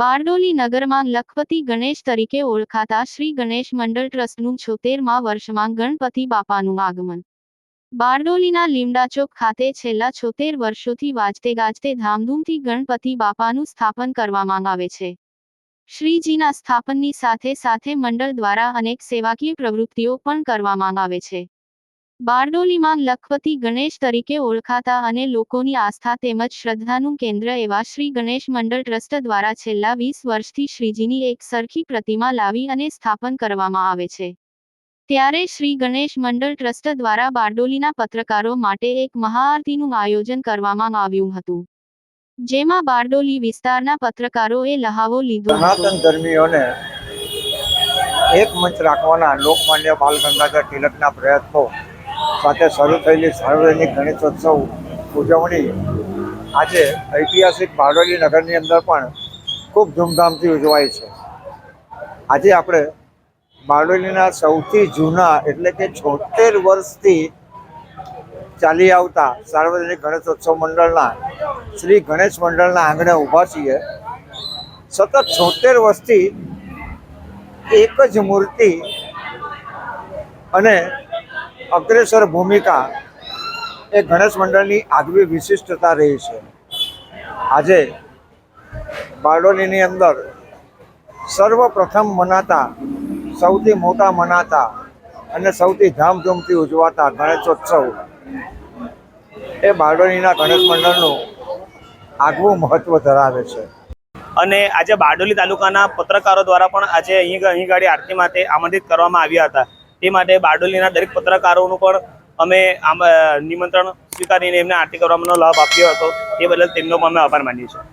બારડોલી નગરમાં લખપતિ ગણેશ તરીકે ઓળખાતા શ્રી ગણેશ મંડળ ટ્રસ્ટનું છોતેરમાં વર્ષમાં ગણપતિ બાપાનું આગમન. બારડોલીના લીમડાચોક ખાતે છેલ્લા છોતેર વર્ષોથી વાજતે ગાજતે ધામધૂમથી ગણપતિ બાપાનું સ્થાપન કરવામાં આવે છે. શ્રીજીના સ્થાપનની સાથે સાથે મંડળ દ્વારા અનેક સેવાકીય પ્રવૃત્તિઓ પણ કરવામાં આવે છે. બારડોલીમાં લખપતિ ગણેશ તરીકે ઓળખાતા અને લોકોની આસ્થા તેમજ શ્રદ્ધાનું કેન્દ્ર એવા શ્રી ગણેશ મંડળ ટ્રસ્ટ દ્વારા છેલ્લા વીસ વર્ષથી શ્રીજીની એક સરખી પ્રતિમા લાવી અને સ્થાપન કરવામાં આવે છે. ત્યારે શ્રી ગણેશ મંડળ ટ્રસ્ટ દ્વારા બારડોલીના પત્રકારો માટે એક મહાઆરતીનું આયોજન કરવામાં આવ્યું હતું. જેમાં બારડોલી વિસ્તારના પત્રકારોએ લહાવો લીધો ધર્મીઓને એક મંચ રાખવાના લોકમાન્ય બાલ ગંગાધર તિલકના પ્રયત્નો સાથે શરૂ થયેલી સાર્વજનિક ગણેશોત્સવ ઉજવણી આજે ઐતિહાસિક બારડોલી નગરની અંદર પણ ખૂબ ધૂમધામથી ઉજવાય છે. આજે આપણે બારડોલીના સૌથી જૂના એટલે કે છોતેર વર્ષથી ચાલી આવતા સાર્વજનિક ગણેશોત્સવ મંડળના શ્રી ગણેશ મંડળના આંગણે ઊભા છીએ. સતત છોતેર વર્ષથી એક જ મૂર્તિ અને અગ્રેસર ભૂમિકા એ ગણેશ મંડળની આગવી વિશિષ્ટતા રહી છે. આજે બારડોલીની અંદર સર્વપ્રથમ મનાતા, સૌથી મોટા મનાતા અને સૌથી ધામધૂમથી ઉજવાતા ગણેશોત્સવ એ બારડોલીના ગણેશ મંડળનું આગવું મહત્વ ધરાવે છે. અને આજે બારડોલી તાલુકાના પત્રકારો દ્વારા પણ આજે અહીં અહીં ગાડી આરતી માટે આમંત્રિત કરવામાં આવ્યા હતા. તે માટે બારડોલીના દરેક પત્રકારોનું પણ અમે આમ નિમંત્રણ સ્વીકારીને એમને આરતી કરવાનો લાભ આપ્યો હતો. તે બદલ તેમનો પણ અમે આભાર માનીએ છીએ.